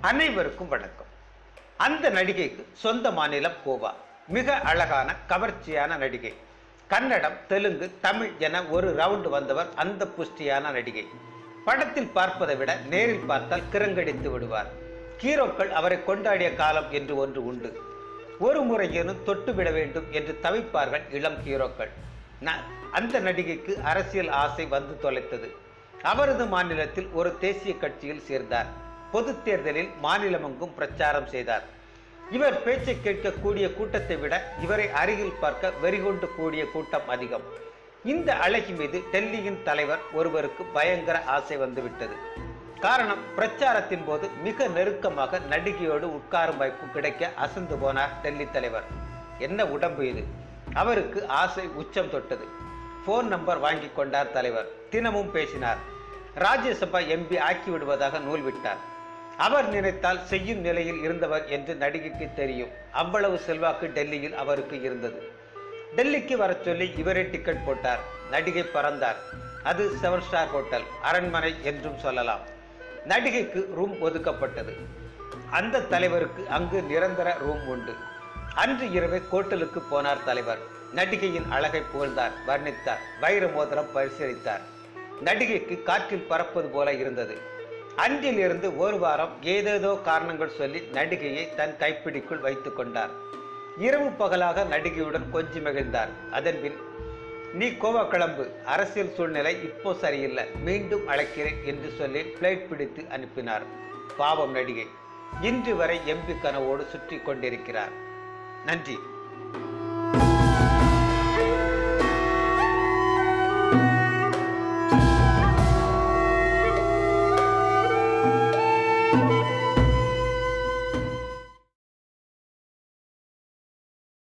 அனைவருக்கும் வணக்கம். அந்த நடிகைக்கு சொந்த மாநிலம் கோவா. மிக அழகான கவர்ச்சியான நடிகை. கன்னடம் தெலுங்கு தமிழ் என ஒரு ரவுண்டு வந்தவர் அந்த புஷ்டியான நடிகை. படத்தில் பார்ப்பதை விட நேரில் பார்த்தால் கிரங்கடித்து விடுவார். ஹீரோக்கள் அவரை கொண்டாடிய காலம் என்று ஒன்று உண்டு. ஒரு முறையேனும் தொட்டு விட வேண்டும் என்று தவிப்பார்கள் இளம் ஹீரோக்கள். ந- அந்த நடிகைக்கு அரசியல் ஆசை வந்து தொலைத்தது. அவரது மாநிலத்தில் ஒரு தேசிய கட்சியில் சேர்ந்தார். பொது தேர்தலில் மாநிலமெங்கும் பிரச்சாரம் செய்தார். இவர் பேச்சை கேட்கக்கூடிய கூட்டத்தை விட இவரை அருகில் பார்க்க வெறிகொண்டு கூடிய கூட்டம் அதிகம். இந்த அழகி மீது டெல்லியின் தலைவர் ஒருவருக்கு பயங்கர ஆசை வந்துவிட்டது. காரணம் பிரச்சாரத்தின் போது மிக நெருக்கமாக நடிகையோடு உட்காரும் வாய்ப்பு கிடைக்க அசந்து போனார் டெல்லி தலைவர். என்ன உடம்பு இது? அவருக்கு ஆசை உச்சம் தொட்டது. ஃபோன் நம்பர் வாங்கி கொண்டார் தலைவர். தினமும் பேசினார். ராஜ்யசபா எம்பி ஆக்கி விடுவதாக நூல் விட்டார். அவர் நினைத்தால் செய்யும் நிலையில் இருந்தவர் என்று நடிகைக்கு தெரியும். அவ்வளவு செல்வாக்கு டெல்லியில் அவருக்கு இருந்தது. டெல்லிக்கு வரச் சொல்லி இவரே டிக்கெட் போட்டார். நடிகை பறந்தார். அது செவன் ஸ்டார் ஹோட்டல் அரண்மனை என்றும் சொல்லலாம். நடிகைக்கு ரூம் ஒதுக்கப்பட்டது. அந்த தலைவருக்கு அங்கு நிரந்தர ரூம் உண்டு. அன்று இரவே கோட்டலுக்கு போனார் தலைவர். நடிகையின் அழகை புகழ்ந்தார் வர்ணித்தார் வைர மோதிரம் பரிசீலித்தார் நடிகைக்கு காற்றில் பறப்பது போல இருந்தது. அன்றிலிருந்து ஒரு வாரம் ஏதேதோ காரணங்கள் சொல்லி நடிகையை தன் கைப்பிடிக்குள் வைத்துக் கொண்டார். இரவு பகலாக நடிகையுடன் கொஞ்சி மகிழ்ந்தார் அதன்பின் நீ கோவா கிளம்பு. அரசியல் சூழ்நிலை இப்போ சரியில்லை. மீண்டும் அழைக்கிறேன் என்று சொல்லி பிளைட் பிடித்து அனுப்பினார் பாவம் நடிகை. இன்று வரை எம்பி கனவோடு சுற்றி கொண்டிருக்கிறார். நன்றி.